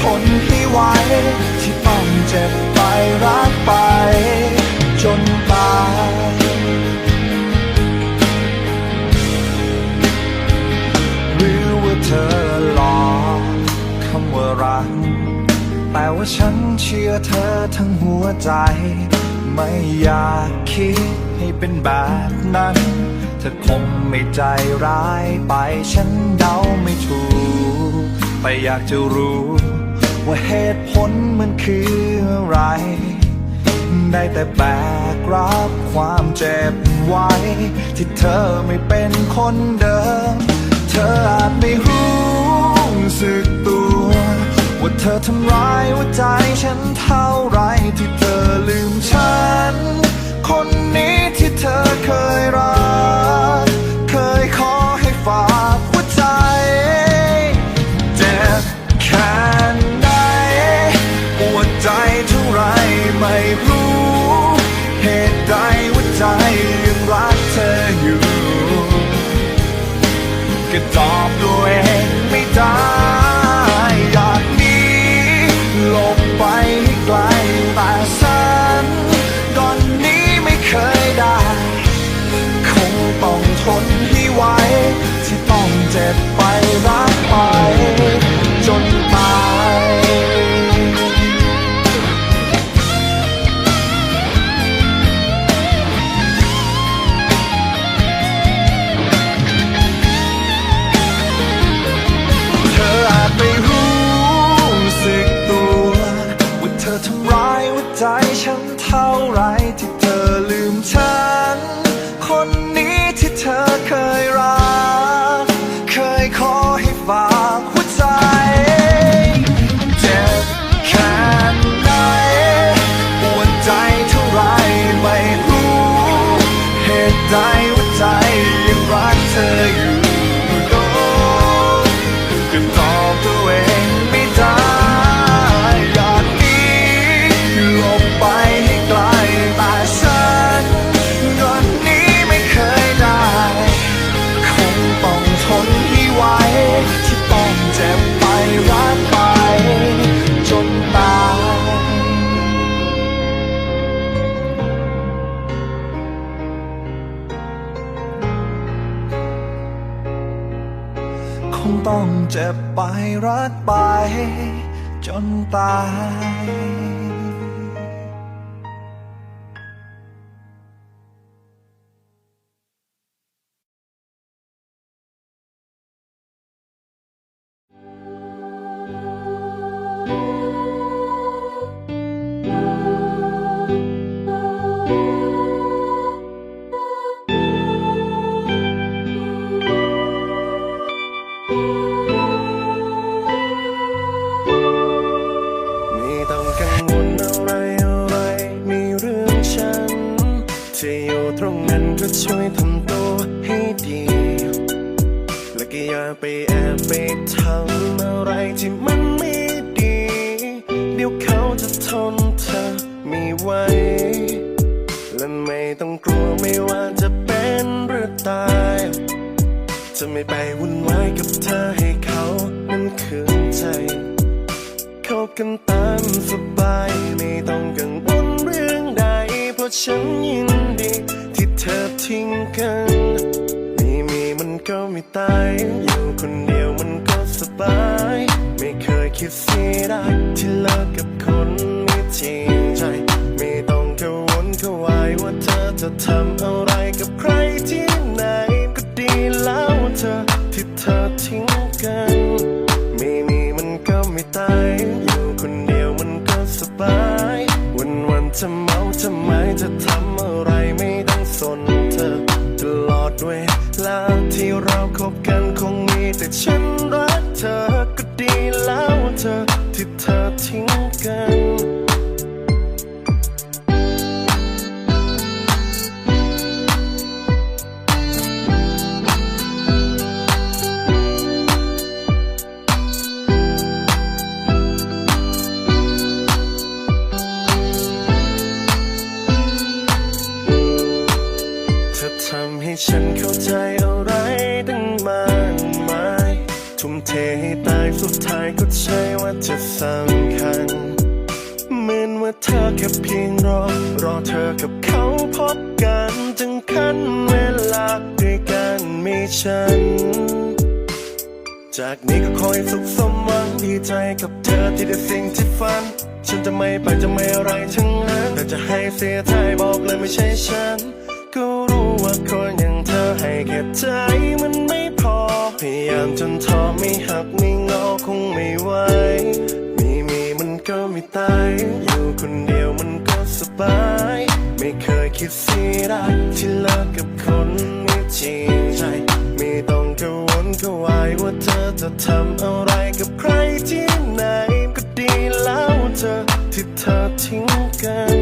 ทนให้ไหวที่ต้องเจ็บไปรักไป จนตายหรือว่าเธอหลอกคำว่ารักแต่ว่าฉันเชื่อเธอทั้งหัวใจ ไม่อยากคิดให้เป็นแบบนั้น เธอคงไม่ใจร้ายไปฉันเดาไม่ถูก แต่อยากจะรู้ ว่าเหตุผลมันคืออะไร ได้แต่แบกรับความเจ็บไว้ ที่เธอไม่เป็นคนเดิม เธออาจไม่รู้สึกตัว ว่าเธอทำร้ายหัวใจฉันเท่าไรที่เธอลืมฉัน คนนี้ที่เธอเคยรัก ให้รักไปจนตาย ไม่ไปวุ่นวายกับเธอให้เขานั้นคืนใจ เข้ากันตามสบาย ไม่ต้องกังวลเรื่องใด เพราะฉันยินดี ที่เธอทิ้งกันไม่มีมันก็ไม่ตาย อยู่คนเดียวมันก็สบาย ไม่เคยคิดเสียดายที่เลิกกับคนไม่จริงใจ ไม่ต้องกังวลกวายว่าเธอจะทำอะไรกับใครที่ จะเมาจะไมจะทำอะไรไม่ต้องสนเธอ ตลอดเวลาที่เราคบกันคงมีแต่ฉัน กับเขาพบกันจึงขั้นเวลาด้วยกันมีฉัน จากนี้ก็คอยสุขสมหวังดีใจกับเธอที่ได้สิ่งที่ฝัน ฉันจะไม่ไปจะไม่อะไรทั้งนั้นแต่จะให้เสียใจบอกเลยไม่ใช่ฉัน ก็รู้ว่าคนอย่างเธอให้แค่ใจมันไม่พอ พยายามจนท้อไม่หักไม่งอคงไม่ไหวมีมีมันก็ไม่ตายอยู่คนเดียวมันก็สบาย เคยคิดเสียดายที่เลิกกับคนไม่จริงใจไม่ต้องกังวลกังวายว่าเธอจะทำอะไรกับใครที่ไหนก็ดีแล้วเธอที่เธอทิ้งกัน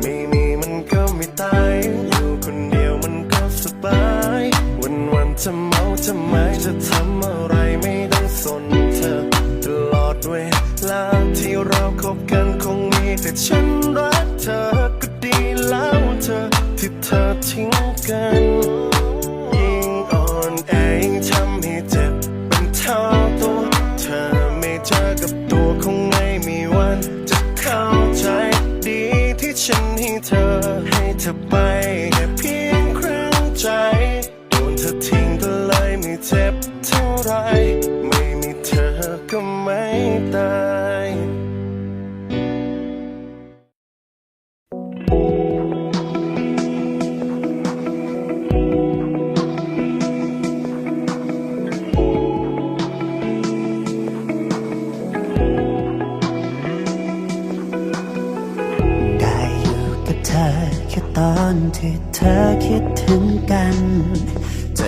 ไม่มีมันก็ไม่ตาย อยู่คนเดียวมันก็สบาย วันวันจะเมาจะไม้จะทำอะไรไม่ต้องสนเธอ ตลอดเวลาที่เราคบกันคงมีแต่ฉันรักเธอ อทิ้งกัน ยิ่งอ่อนแอยิ่งทำให้เจ็บเป็นเท่าตัว เธอไม่เจอกับตัวคงไม่มีวัน จะเข้าใจดีที่ฉันให้เธอให้เธอไป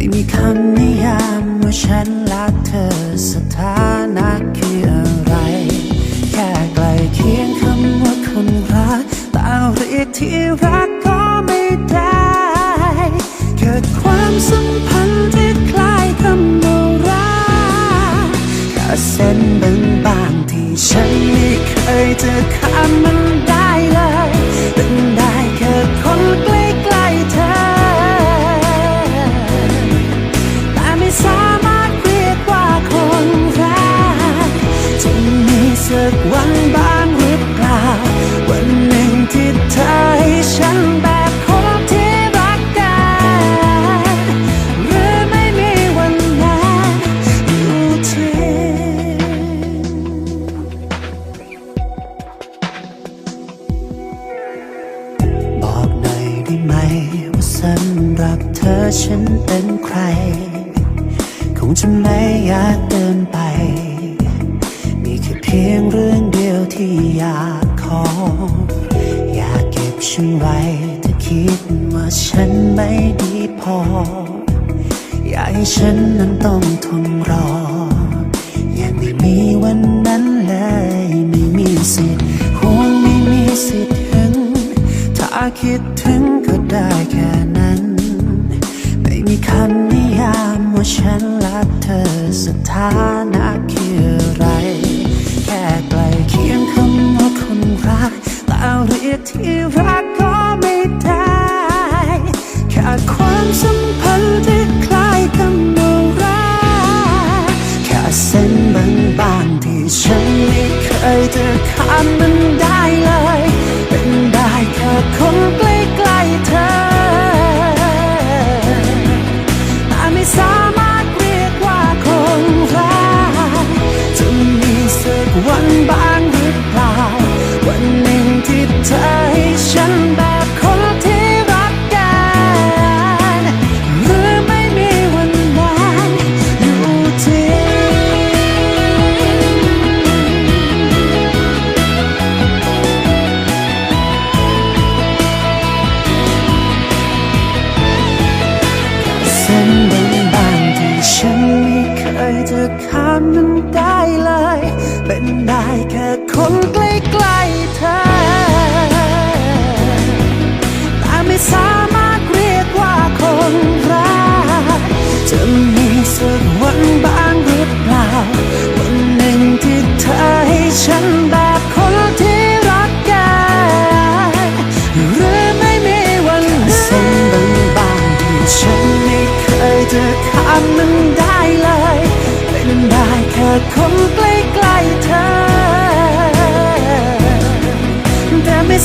ไม่มีคำนิยามว่าฉันรักเธอสักที ธอฉันเป็นใคร คงจะไม่อยากเดินไป มีแค่เพียงเรื่องเดียวที่อยากขอ อยากเก็บฉันไว้ถ้าคิดว่าฉันไม่ดีพอ อยากให้ฉันนั้นต้องทนรอ ยังไม่มีวันนั้นเลย ไม่มีสิทธิ์ห่วงไม่มีสิทธิ์ถึง ถ้าคิดถึงก็ได้แค่นั้น คำนิยามว่าฉันรักเธอสถานะคืออะไร แค่ใกล้เคียงคำว่าคนรัก แต่เรียกที่รักก็ไม่ได้แค่ความสัมพันธ์ที่คล้ายกันเอารักแค่เส้นบางๆที่ฉันไม่เคยจะข้ามมัน